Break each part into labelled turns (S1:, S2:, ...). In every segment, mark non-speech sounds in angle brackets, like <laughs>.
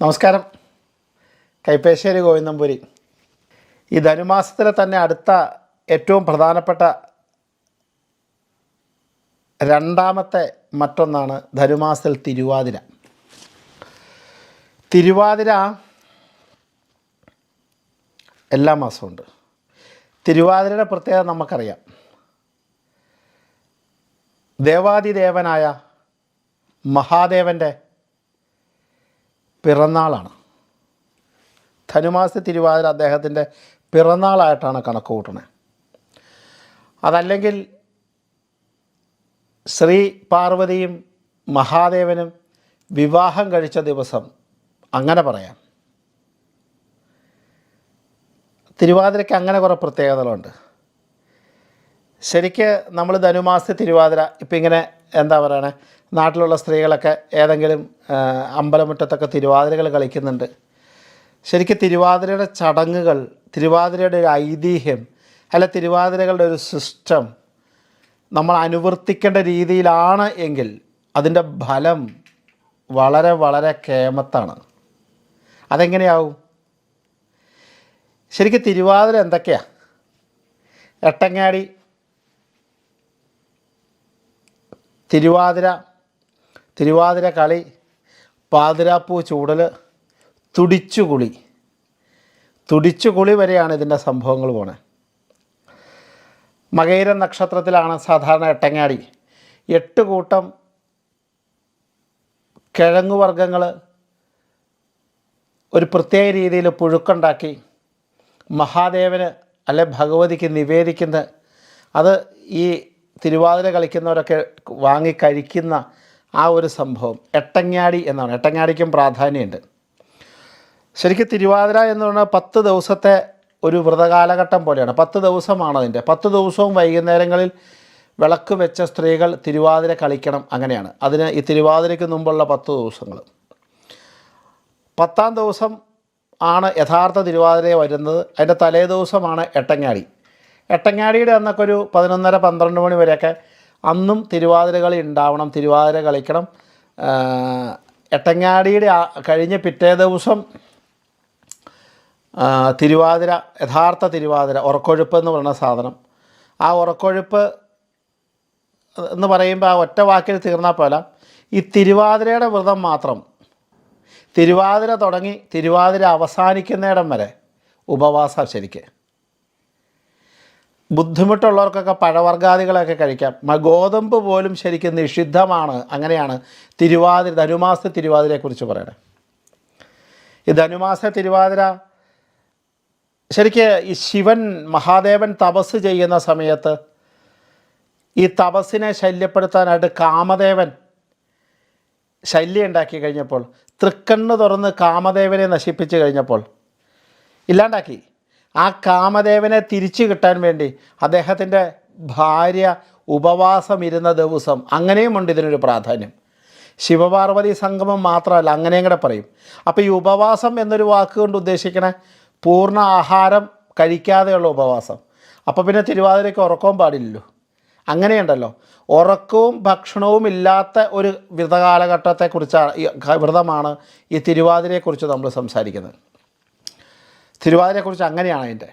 S1: നമസ്കാരം. കൈപ്പേശ്ശേരി ഗോവിന്ദംപുരി. ഈ ധനുമാസത്തിലെ തന്നെ അടുത്ത ഏറ്റവും പ്രധാനപ്പെട്ട രണ്ടാമത്തെ മറ്റൊന്നാണ് ധനുമാസത്തിൽ തിരുവാതിര. തിരുവാതിര എല്ലാ മാസമുണ്ട് തിരുവാതിരയുടെ പ്രത്യേകത നമുക്കറിയാം. ദേവാദിദേവനായ മഹാദേവന്റെ പിറന്നാളാണ്. ധനുമാസ തിരുവാതിര അദ്ദേഹത്തിന്റെ പിറന്നാളായിട്ടാണ് കണക്ക് കൂട്ടുന്നത് അതല്ലെങ്കിൽ ശ്രീ പാർവതിയും മഹാദേവനും വിവാഹം കഴിച്ച ദിവസം അങ്ങനെ പറയാം. തിരുവാതിരയ്ക്ക് അങ്ങനെ കുറേ പ്രത്യേകതകളുണ്ട്. ശരിക്ക് നമ്മൾ ധനുമാസ തിരുവാതിര ഇപ്പം ഇങ്ങനെ എന്താ പറയണേ? നാട്ടിലുള്ള സ്ത്രീകളൊക്കെ ഏതെങ്കിലും അമ്പലമുറ്റത്തൊക്കെ തിരുവാതിരകൾ കളിക്കുന്നുണ്ട്. ശരിക്കും തിരുവാതിരയുടെ ചടങ്ങുകൾ തിരുവാതിരയുടെ ഒരു ഐതിഹ്യം അല്ല തിരുവാതിരകളുടെ ഒരു സിസ്റ്റം നമ്മൾ അനുവർത്തിക്കേണ്ട രീതിയിലാണ് എങ്കിൽ അതിന്റെ ഫലം വളരെ വളരെ കേമത്താണ്. അതെങ്ങനെയാവും? ശരിക്കും തിരുവാതിര എന്തൊക്കെയാണ് എട്ടങ്ങാടി തിരുവാതിര തിരുവാതിര കളി പാതിരാപ്പൂ ചൂടൽ തുടിച്ചുകുളി തുടിച്ചുകുളി വരെയാണ് ഇതിന്റെ സംഭവങ്ങൾ പോണേ. മകൈര നക്ഷത്രത്തിലാണ് സാധാരണ എട്ടങ്ങാടി. എട്ട് കൂട്ടം കിഴങ്ങുവർഗങ്ങൾ ഒരു പ്രത്യേക രീതിയിൽ പുഴുക്കുണ്ടാക്കി മഹാദേവന് അല്ലെ ഭഗവതിക്ക് നിവേദിക്കുന്നത്. അത് ഈ തിരുവാതിര കളിക്കുന്നവരൊക്കെ വാങ്ങി കഴിക്കുന്ന ആ ഒരു സംഭവം എട്ടങ്ങാടി എന്നാണ്. എട്ടങ്ങാടിക്കും പ്രാധാന്യമുണ്ട്. ശരിക്കും തിരുവാതിര എന്ന് പറഞ്ഞാൽ പത്ത് ദിവസത്തെ ഒരു വ്രതകാലഘട്ടം പോലെയാണ്. പത്ത് ദിവസമാണ് അതിന്റെ. പത്ത് ദിവസവും വൈകുന്നേരങ്ങളിൽ വിളക്ക് വെച്ച സ്ത്രീകൾ തിരുവാതിര കളിക്കണം അങ്ങനെയാണ്. അതിന് ഈ തിരുവാതിരയ്ക്ക് മുമ്പുള്ള പത്ത് ദിവസങ്ങൾ. പത്താം ദിവസം ആണ് യഥാർത്ഥ തിരുവാതിര വരുന്നത്. അതിന്റെ തലേ ദിവസമാണ് എട്ടങ്ങാടി. എട്ടങ്ങാടിയുടെ അന്നൊക്കെ ഒരു പതിനൊന്നര പന്ത്രണ്ട് മണി വരെയൊക്കെ അന്നും തിരുവാതിര കളി ഉണ്ടാവണം തിരുവാതിര കളിക്കണം. എട്ടങ്ങാടിയുടെ കഴിഞ്ഞ പിറ്റേ ദിവസം തിരുവാതിര യഥാർത്ഥ തിരുവാതിര ഉറക്കൊഴുപ്പ് എന്ന് പറയുന്ന സാധനം. ആ ഉറക്കൊഴുപ്പ് എന്ന് പറയുമ്പോൾ ആ ഒറ്റ വാക്കിൽ തീർന്നാൽ പോലെ ഈ തിരുവാതിരയുടെ വ്രതം മാത്രം. തിരുവാതിര തുടങ്ങി തിരുവാതിര അവസാനിക്കുന്നിടം വരെ ഉപവാസം ശരിക്ക്. ബുദ്ധിമുട്ടുള്ളവർക്കൊക്കെ പഴവർഗാദികളൊക്കെ കഴിക്കാം. ഗോതമ്പ് പോലും ശരിക്കും നിഷിദ്ധമാണ്. അങ്ങനെയാണ് തിരുവാതിര ധനുമാസ തിരുവാതിരയെക്കുറിച്ച് പറയണത് ഈ ധനുമാസ തിരുവാതിര ശരിക്ക് ഈ ശിവൻ മഹാദേവൻ തപസ് ചെയ്യുന്ന സമയത്ത് ഈ തപസ്സിനെ ശല്യപ്പെടുത്താനായിട്ട് കാമദേവൻ ശല്യം ഉണ്ടാക്കി കഴിഞ്ഞപ്പോൾ തൃക്കണ്ണ് തുറന്ന് കാമദേവനെ നശിപ്പിച്ച് കഴിഞ്ഞപ്പോൾ ഇല്ലാണ്ടാക്കി. ആ കാമദേവനെ തിരിച്ചു കിട്ടാൻ വേണ്ടി അദ്ദേഹത്തിന്റെ ഭാര്യ ഉപവാസം ഇരുന്ന ദിവസം അങ്ങനെയുമുണ്ട് ഇതിനൊരു പ്രാധാന്യം. ശിവപാർവതി സംഗമം മാത്രമല്ല അങ്ങനെയും കൂടെ പറയും. അപ്പോൾ ഈ ഉപവാസം എന്നൊരു വാക്ക് കൊണ്ട് ഉദ്ദേശിക്കണേ പൂർണ ആഹാരം കഴിക്കാതെയുള്ള ഉപവാസം. അപ്പോൾ പിന്നെ തിരുവാതിരയ്ക്ക് ഉറക്കവും പാടില്ലല്ലോ. അങ്ങനെയുണ്ടല്ലോ. ഉറക്കവും ഭക്ഷണവും ഇല്ലാത്ത ഒരു വ്രതകാലഘട്ടത്തെക്കുറിച്ചാണ് വ്രതമാണ് ഈ തിരുവാതിരയെക്കുറിച്ച് നമ്മൾ സംസാരിക്കുന്നത്. തിരുവാതിരയെക്കുറിച്ച് അങ്ങനെയാണ് അതിന്റെ.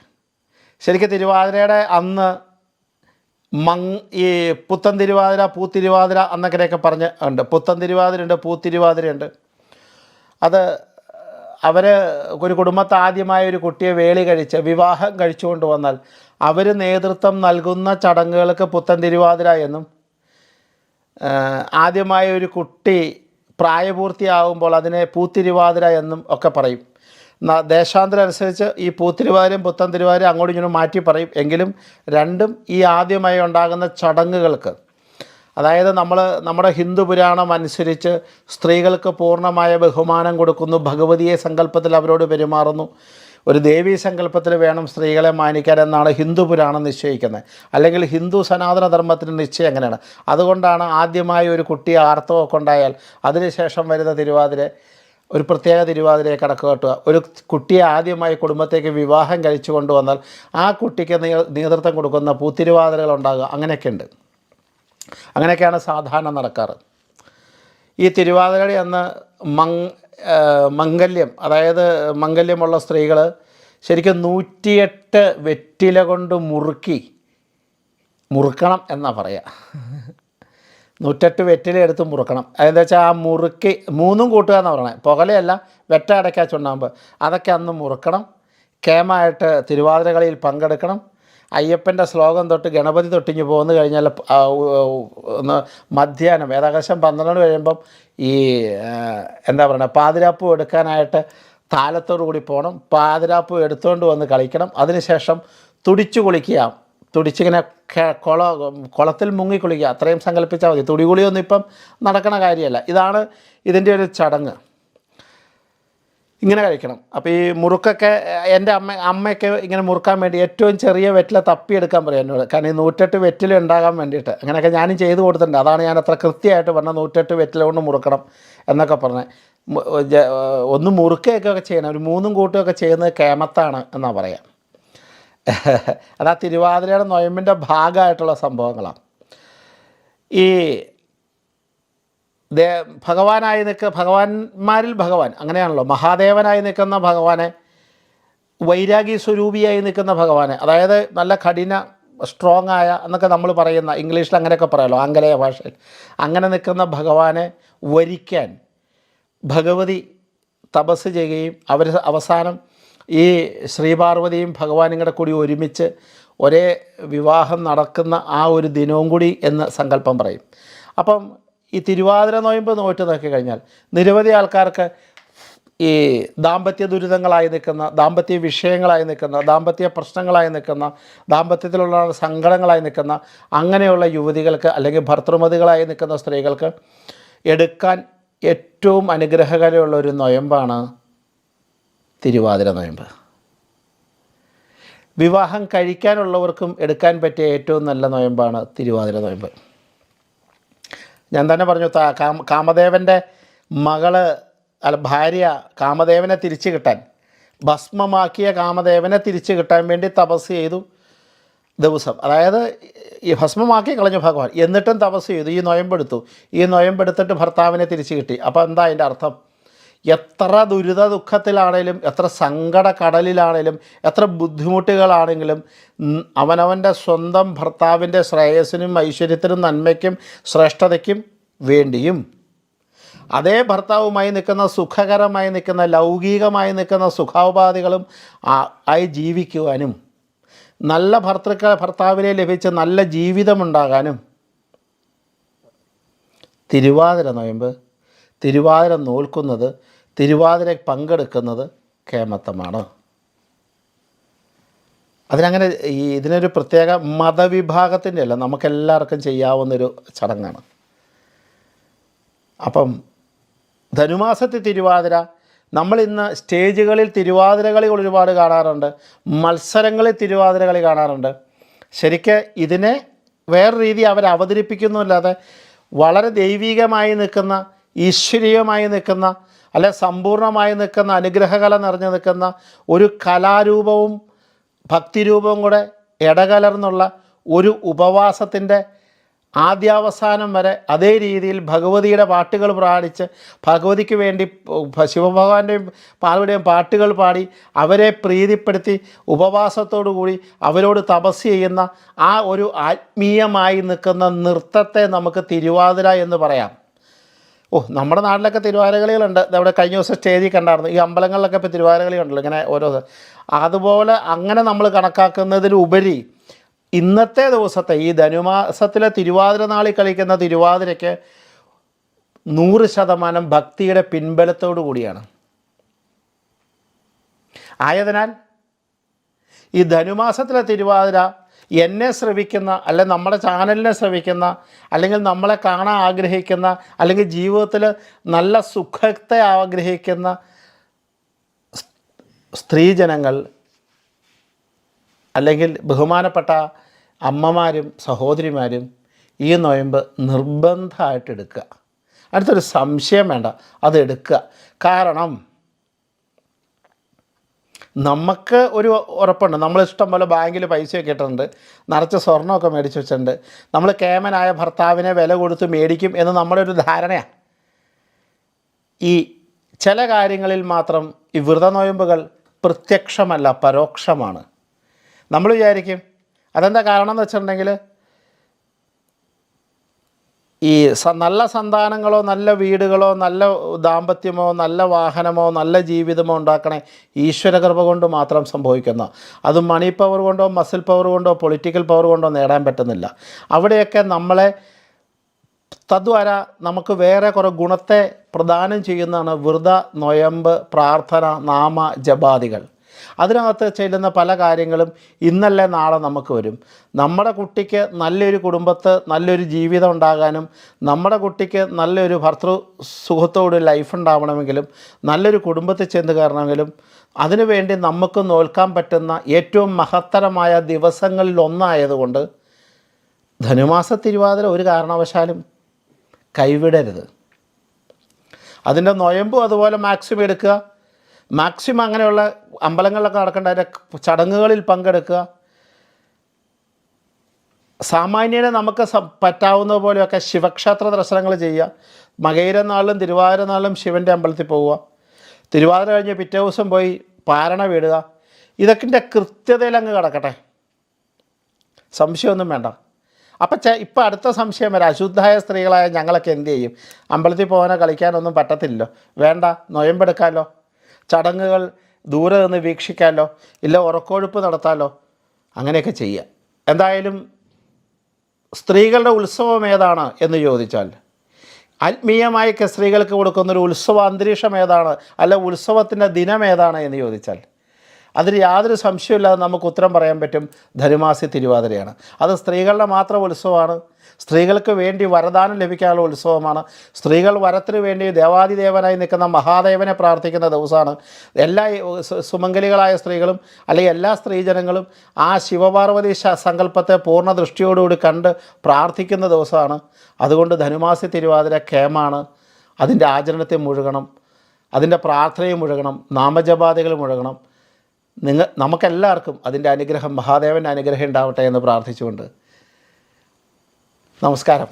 S1: ശരിക്കും തിരുവാതിരയുടെ അന്ന് മങ് ഈ പുത്തൻ തിരുവാതിര പൂത്തിരുവാതിര എന്നൊക്കെയൊക്കെ പറഞ്ഞ് ഉണ്ട്. പുത്തൻ തിരുവാതിരയുണ്ട് പൂത്തിരുവാതിരയുണ്ട്. അത് അവർ ഒരു കുടുംബത്തെ ആദ്യമായ ഒരു കുട്ടിയെ വേളി കഴിച്ച് വിവാഹം കഴിച്ചുകൊണ്ട് വന്നാൽ അവർ നേതൃത്വം നൽകുന്ന ചടങ്ങുകൾക്ക് പുത്തൻ തിരുവാതിര എന്നും ആദ്യമായ ഒരു കുട്ടി പ്രായപൂർത്തിയാവുമ്പോൾ അതിനെ പൂത്തിരുവാതിര എന്നും ഒക്കെ പറയും. ദേശാന്തരം അനുസരിച്ച് ഈ പൂത്തിരുവാരും പുത്തൻ തിരുവാരും അങ്ങോട്ടും ഇങ്ങോട്ടും മാറ്റി പറയും. എങ്കിലും രണ്ടും ഈ ആദ്യമായി ഉണ്ടാകുന്ന ചടങ്ങുകൾക്ക് അതായത് നമ്മൾ നമ്മുടെ ഹിന്ദു പുരാണം അനുസരിച്ച് സ്ത്രീകൾക്ക് പൂർണമായ ബഹുമാനം കൊടുക്കുന്നു ഭഗവതിയെ സങ്കല്പത്തിൽ അവരോട് പെരുമാറുന്നു. ഒരു ദേവീ സങ്കല്പത്തിൽ വേണം സ്ത്രീകളെ മാനിക്കാൻ എന്നാണ് ഹിന്ദു പുരാണം നിശ്ചയിക്കുന്നത്. അല്ലെങ്കിൽ ഹിന്ദു സനാതന ധർമ്മത്തിന്റെ നിശ്ചയം അങ്ങനെയാണ് അതുകൊണ്ടാണ് ആദ്യമായി ഒരു കുട്ടി ആർത്തവമൊക്കെ ഉണ്ടായാൽ അതിനുശേഷം വരുന്ന തിരുവാതിര ഒരു പ്രത്യേക തിരുവാതിരയെ കണക്ക് കെട്ടുക. ഒരു കുട്ടിയെ ആദ്യമായി കുടുംബത്തേക്ക് വിവാഹം കഴിച്ചു കൊണ്ടുവന്നാൽ ആ കുട്ടിക്ക് നേതൃത്വം കൊടുക്കുന്ന പൂത്തിരുവാതിരകൾ ഉണ്ടാകുക. അങ്ങനെയൊക്കെ ഉണ്ട്. അങ്ങനെയൊക്കെയാണ് സാധാരണ നടക്കാറ്. ഈ തിരുവാതിരയുടെ അന്ന് മങ് മംഗല്യം അതായത് മംഗല്യമുള്ള സ്ത്രീകൾ ശരിക്കും നൂറ്റിയെട്ട് വെറ്റില കൊണ്ട് മുറുക്കി മുറുക്കണം എന്നാണ് പറയുക നൂറ്റെട്ട് വെറ്റില എടുത്ത് മുറുക്കണം. അതെന്താ വെച്ചാൽ ആ മുറുക്കി മൂന്നും കൂട്ടുക എന്ന് പറയണേ. പുകലയല്ല വെറ്റ അടയ്ക്കാ ചുണ്ണാമ്പ് അതൊക്കെ അന്ന് മുറുക്കണം. കേമായിട്ട് തിരുവാതിര കളിയിൽ പങ്കെടുക്കണം. അയ്യപ്പന്റെ ശ്ലോകം തൊട്ട് ഗണപതി തൊട്ടിഞ്ഞ് പോന്നു കഴിഞ്ഞാൽ ഒന്ന് മധ്യാഹ്നം ഏകദേശം പന്ത്രണ്ട് കഴിയുമ്പം ഈ എന്താ പറയുക പാതിരാപ്പൂ എടുക്കാനായിട്ട് താലത്തോടു കൂടി പോകണം പാതിരാപ്പൂ എടുത്തുകൊണ്ട് വന്ന് കളിക്കണം. അതിനുശേഷം തുടിച്ചു കുളിക്കുക. തുടിച്ചിങ്ങനെ കുള കുളത്തിൽ മുങ്ങി കുളിക്കുക അത്രയും സങ്കല്പിച്ചാൽ മതി. തുടികുളിയൊന്നും ഇപ്പം നടക്കണ കാര്യമല്ല. ഇതാണ് ഇതിന്റെ ഒരു ചടങ്ങ്. ഇങ്ങനെ കഴിക്കണം. അപ്പോൾ ഈ മുറുക്കൊക്കെ എന്റെ അമ്മ അമ്മയൊക്കെ ഇങ്ങനെ മുറുക്കാൻ വേണ്ടി ഏറ്റവും ചെറിയ വെറ്റില തപ്പിയെടുക്കാൻ പറയും എന്നോട്. കാരണം ഈ നൂറ്റെട്ട് വെറ്റില ഉണ്ടാകാൻ വേണ്ടിയിട്ട്. അങ്ങനെയൊക്കെ ഞാനും ചെയ്തു കൊടുത്തിട്ടുണ്ട്. അതാണ് ഞാൻ അത്ര കൃത്യമായിട്ട് പറഞ്ഞ നൂറ്റെട്ട് വെറ്റില കൊണ്ട് മുറുക്കണം എന്നൊക്കെ പറഞ്ഞത്. ഒന്ന് മുറുക്കുകയൊക്കെ ചെയ്യണം. ഒരു മൂന്നും കൂട്ടുകയൊക്കെ ചെയ്യുന്നത് കേമത്താണ് എന്നാണ് പറയാം. <laughs> അത് തിരുവാതിരയുടെ നൊയമ്പിന്റെ ഭാഗമായിട്ടുള്ള സംഭവങ്ങളാണ് ഈ ദേ ഭഗവാനായി നിൽക്കുക ഭഗവാന്മാരിൽ ഭഗവാൻ അങ്ങനെയാണല്ലോ മഹാദേവനായി നിൽക്കുന്ന ഭഗവാനെ വൈരാഗി സ്വരൂപിയായി നിൽക്കുന്ന ഭഗവാനെ അതായത് നല്ല കഠിന സ്ട്രോങ് ആയ എന്നൊക്കെ നമ്മൾ പറയുന്ന ഇംഗ്ലീഷിൽ അങ്ങനെയൊക്കെ പറയാമല്ലോ ആംഗലേയ ഭാഷയിൽ അങ്ങനെ നിൽക്കുന്ന ഭഗവാനെ വരിക്കാൻ ഭഗവതി തപസ് ചെയ്യുകയും അവർ അവസാനം ഈ ശ്രീപാർവതിയും ഭഗവാനും കൂടെ കൂടി ഒരുമിച്ച് ഒരേ വിവാഹം നടക്കുന്ന ആ ഒരു ദിനവും കൂടി എന്ന് സങ്കല്പം പറയും. അപ്പം ഈ തിരുവാതിര നോയമ്പ് നോറ്റ് നോക്കി കഴിഞ്ഞാൽ നിരവധി ആൾക്കാർക്ക് ഈ ദാമ്പത്യ ദുരിതങ്ങളായി നിൽക്കുന്ന ദാമ്പത്യ വിഷയങ്ങളായി നിൽക്കുന്ന ദാമ്പത്യ പ്രശ്നങ്ങളായി നിൽക്കുന്ന ദാമ്പത്യത്തിലുള്ള സങ്കടങ്ങളായി നിൽക്കുന്ന അങ്ങനെയുള്ള യുവതികൾക്ക് അല്ലെങ്കിൽ ഭർത്തൃമതികളായി നിൽക്കുന്ന സ്ത്രീകൾക്ക് എടുക്കാൻ ഏറ്റവും അനുഗ്രഹകരമുള്ള ഒരു നൊയമ്പാണ് തിരുവാതിര നോയമ്പ്. വിവാഹം കഴിക്കാനുള്ളവർക്കും എടുക്കാൻ പറ്റിയ ഏറ്റവും നല്ല നോയമ്പാണ് തിരുവാതിര നോയമ്പ്. ഞാൻ തന്നെ പറഞ്ഞു കാമ- കാമദേവന്റെ മകൾ അല്ല ഭാര്യ കാമദേവനെ തിരിച്ചു കിട്ടാൻ ഭസ്മമാക്കിയ കാമദേവനെ തിരിച്ചു കിട്ടാൻ വേണ്ടി തപസ് ചെയ്തു ദിവസം. അതായത് ഈ ഭസ്മമാക്കി കളഞ്ഞു ഭഗവാൻ. എന്നിട്ടും തപസ് ചെയ്തു ഈ നൊയമ്പെടുത്തു. ഈ നൊയമ്പെടുത്തിട്ട് ഭർത്താവിനെ തിരിച്ചു കിട്ടി. അപ്പോൾ എന്താ അതിന്റെ അർത്ഥം? എത്ര ദുരിത ദുഃഖത്തിലാണേലും എത്ര സങ്കട കടലിലാണേലും എത്ര ബുദ്ധിമുട്ടുകളാണെങ്കിലും അവനവന്റെ സ്വന്തം ഭർത്താവിന്റെ ശ്രേയസിനും ഐശ്വര്യത്തിനും നന്മയ്ക്കും ശ്രേഷ്ഠതയ്ക്കും വേണ്ടിയും. അതേ ഭർത്താവുമായി നിൽക്കുന്ന സുഖകരമായി നിൽക്കുന്ന ലൗകികമായി നിൽക്കുന്ന സുഖോപാധികളും ആയി ജീവിക്കുവാനും നല്ല ഭർത്തൃക്ക ഭർത്താവിനെ ലഭിച്ച നല്ല ജീവിതമുണ്ടാകാനും. തിരുവാതിര നോയമ്പ് തിരുവാതിര നോൽക്കുന്നത് തിരുവാതിര പങ്കെടുക്കുന്നത് കേമത്തമാണ്. അതിനങ്ങനെ ഈ ഇതിനൊരു പ്രത്യേക മതവിഭാഗത്തിന്റെ അല്ല നമുക്കെല്ലാവർക്കും ചെയ്യാവുന്നൊരു ചടങ്ങാണ്. അപ്പം ധനുമാസത്തിൽ തിരുവാതിര നമ്മളിന്ന് സ്റ്റേജുകളിൽ തിരുവാതിര കളി ഒരുപാട് കാണാറുണ്ട് മത്സരങ്ങളിൽ തിരുവാതിര കളി കാണാറുണ്ട്. ശരിക്ക് ഇതിനെ വേറെ രീതി അവർ അവതരിപ്പിക്കുന്നുമില്ലാതെ വളരെ ദൈവികമായി നിൽക്കുന്ന ഈശ്വരീയമായി നിൽക്കുന്ന അല്ലെ സമ്പൂർണമായി നിൽക്കുന്ന അനുഗ്രഹകല നിറഞ്ഞു നിൽക്കുന്ന ഒരു കലാരൂപവും ഭക്തിരൂപവും കൂടെ ഇടകലർന്നുള്ള ഒരു ഉപവാസത്തിന്റെ ആദ്യാവസാനം വരെ അതേ രീതിയിൽ ഭഗവതിയുടെ പാട്ടുകൾ പ്രാണിച്ച് ഭഗവതിക്ക് വേണ്ടി ശിവഭഗവാന്റെയും പാർവതിയുടെയും പാട്ടുകൾ പാടി അവരെ പ്രീതിപ്പെടുത്തി കൂടി അവരോട് തപസ് ചെയ്യുന്ന ആ ഒരു ആത്മീയമായി നിൽക്കുന്ന നൃത്തത്തെ നമുക്ക് തിരുവാതിര എന്ന് പറയാം. ഓ നമ്മുടെ നാട്ടിലൊക്കെ തിരുവാരകളികളുണ്ട്. അവിടെ കഴിഞ്ഞ ദിവസം സ്റ്റേജിൽ കണ്ടായിരുന്നു. ഈ അമ്പലങ്ങളിലൊക്കെ ഇപ്പോൾ തിരുവാരകളി ഉണ്ടല്ലോ ഇങ്ങനെ ഓരോ. അതുപോലെ അങ്ങനെ നമ്മൾ കണക്കാക്കുന്നതിലുപരി ഇന്നത്തെ ദിവസത്തെ ഈ ധനുമാസത്തിലെ തിരുവാതിര നാളിൽ കളിക്കുന്ന തിരുവാതിരയ്ക്ക് നൂറ് ശതമാനം ഭക്തിയുടെ പിൻബലത്തോടു കൂടിയാണ്. ആയതിനാൽ ഈ ധനുമാസത്തിലെ തിരുവാതിര എന്നെ ശ്രവിക്കുന്ന അല്ലെ നമ്മുടെ ചാനലിനെ ശ്രവിക്കുന്ന അല്ലെങ്കിൽ നമ്മളെ കാണാൻ ആഗ്രഹിക്കുന്ന അല്ലെങ്കിൽ ജീവിതത്തിൽ നല്ല സുഖത്തെ ആഗ്രഹിക്കുന്ന സ്ത്രീജനങ്ങൾ അല്ലെങ്കിൽ ബഹുമാനപ്പെട്ട അമ്മമാരും സഹോദരിമാരും ഈ നൊയമ്പ് നിർബന്ധമായിട്ട് എടുക്കുക. അടുത്തൊരു സംശയം വേണ്ട അത് എടുക്കുക. കാരണം നമുക്ക് ഒരു ഉറപ്പുണ്ട്. നമ്മൾ ഇഷ്ടം പോലെ ബാങ്കിൽ പൈസയൊക്കെ ഇട്ടിട്ടുണ്ട്. നിറച്ച് സ്വർണമൊക്കെ മേടിച്ച് വെച്ചിട്ടുണ്ട്. നമ്മൾ കേമനായ ഭർത്താവിനെ വില കൊടുത്ത് മേടിക്കും എന്ന് നമ്മുടെ ഒരു ധാരണയാണ് ഈ ചില കാര്യങ്ങളിൽ മാത്രം ഈ വ്രതനോയമ്പുകൾ പ്രത്യക്ഷമല്ല പരോക്ഷമാണ്. നമ്മൾ വിചാരിക്കും അതെന്താ കാരണം എന്ന് വെച്ചിട്ടുണ്ടെങ്കിൽ ഈ നല്ല സന്താനങ്ങളോ നല്ല വീടുകളോ നല്ല ദാമ്പത്യമോ നല്ല വാഹനമോ നല്ല ജീവിതമോ ഉണ്ടാക്കണേ ഈശ്വരകൃപ കൊണ്ട് മാത്രം സംഭവിക്കുന്ന. അത് മണി പവർ കൊണ്ടോ മസിൽ പവർ കൊണ്ടോ പൊളിറ്റിക്കൽ പവർ കൊണ്ടോ നേടാൻ പറ്റുന്നില്ല. അവിടെയൊക്കെ നമ്മളെ തദ്വാര നമുക്ക് വേറെ കുറേ ഗുണത്തെ പ്രദാനം ചെയ്യുന്നതാണ് വ്രത നൊയമ്പ് പ്രാർത്ഥന നാമ ജപാദികൾ. അതിനകത്ത് ചെല്ലുന്ന പല കാര്യങ്ങളും ഇന്നല്ലേ നാളെ നമുക്ക് വരും. നമ്മുടെ കുട്ടിക്ക് നല്ലൊരു കുടുംബത്ത് നല്ലൊരു ജീവിതം ഉണ്ടാകാനും നമ്മുടെ കുട്ടിക്ക് നല്ലൊരു ഭർത്തൃ സുഖത്തോട് ലൈഫ് ഉണ്ടാവണമെങ്കിലും നല്ലൊരു കുടുംബത്തിൽ ചെന്ന് കയറണമെങ്കിലും അതിനുവേണ്ടി നമുക്ക് നോൽക്കാൻ പറ്റുന്ന ഏറ്റവും മഹത്തരമായ ദിവസങ്ങളിൽ ഒന്നായതുകൊണ്ട് ധനുമാസ തിരുവാതിര ഒരു കാരണവശാലും കൈവിടരുത്. അതിന്റെ നൊയമ്പും അതുപോലെ മാക്സിമം എടുക്കുക. മാക്സിമം അങ്ങനെയുള്ള അമ്പലങ്ങളിലൊക്കെ നടക്കേണ്ട അതിന്റെ ചടങ്ങുകളിൽ പങ്കെടുക്കുക. സാമാന്യനെ നമുക്ക് പറ്റാവുന്ന പോലെയൊക്കെ ശിവക്ഷേത്ര ദർശനങ്ങൾ ചെയ്യുക. മകയിര തിരുവാതിരനാളിലും തിരുവാതിര ശിവന്റെ അമ്പലത്തിൽ പോവുക. തിരുവാതിര കഴിഞ്ഞ് പിറ്റേ ദിവസം പോയി പാരണ വീടുക. ഇതൊക്കെ കൃത്യതയിൽ അങ്ങ് കിടക്കട്ടെ. സംശയമൊന്നും വേണ്ട. അപ്പം ചെ ഇപ്പം അടുത്ത സംശയം വരാം. അശുദ്ധായ സ്ത്രീകളായ ഞങ്ങളൊക്കെ എന്ത് ചെയ്യും? അമ്പലത്തിൽ പോകാനോ കളിക്കാനൊന്നും പറ്റത്തില്ലല്ലോ. വേണ്ട. നൊയമ്പെടുക്കാമല്ലോ. ചടങ്ങുകൾ ദൂരെ നിന്ന് വീക്ഷിക്കാമല്ലോ ഇല്ല ഉറക്കൊഴുപ്പ് നടത്താമല്ലോ അങ്ങനെയൊക്കെ ചെയ്യുക. എന്തായാലും സ്ത്രീകളുടെ ഉത്സവം ഏതാണ് എന്ന് ചോദിച്ചാൽ ആത്മീയമായി സ്ത്രീകൾക്ക് കൊടുക്കുന്നൊരു ഉത്സവ അന്തരീക്ഷം ഏതാണ് അല്ല ഉത്സവത്തിന്റെ ദിനം ഏതാണ് എന്ന് ചോദിച്ചാൽ അതിൽ യാതൊരു സംശയമില്ലാതെ നമുക്ക് ഉത്തരം പറയാൻ പറ്റും ധനുമാസി തിരുവാതിരയാണ്. അത് സ്ത്രീകളുടെ മാത്രം ഉത്സവമാണ് സ്ത്രീകൾക്ക് വേണ്ടി വരദാനം ലഭിക്കാനുള്ള ഉത്സവമാണ്. സ്ത്രീകൾ വരത്തിന് വേണ്ടി ദേവാദിദേവനായി നിൽക്കുന്ന മഹാദേവനെ പ്രാർത്ഥിക്കുന്ന ദിവസമാണ്. എല്ലാ സുമംഗലികളായ സ്ത്രീകളും അല്ലെങ്കിൽ എല്ലാ സ്ത്രീജനങ്ങളും ആ ശിവപാർവതി സങ്കല്പത്തെ പൂർണ ദൃഷ്ടിയോടുകൂടി കണ്ട് പ്രാർത്ഥിക്കുന്ന ദിവസമാണ്. അതുകൊണ്ട് ധനുമാസി തിരുവാതിര കേമാണ് അതിന്റെ ആചരണത്തെ മുഴുകണം. അതിന്റെ പ്രാർത്ഥനയും മുഴുകണം. നാമജപാതകൾ മുഴുകണം. നിങ്ങൾ നമുക്കെല്ലാവർക്കും അതിന്റെ അനുഗ്രഹം മഹാദേവന്റെ അനുഗ്രഹം ഉണ്ടാവട്ടെ എന്ന് പ്രാർത്ഥിച്ചുകൊണ്ട് നമസ്കാരം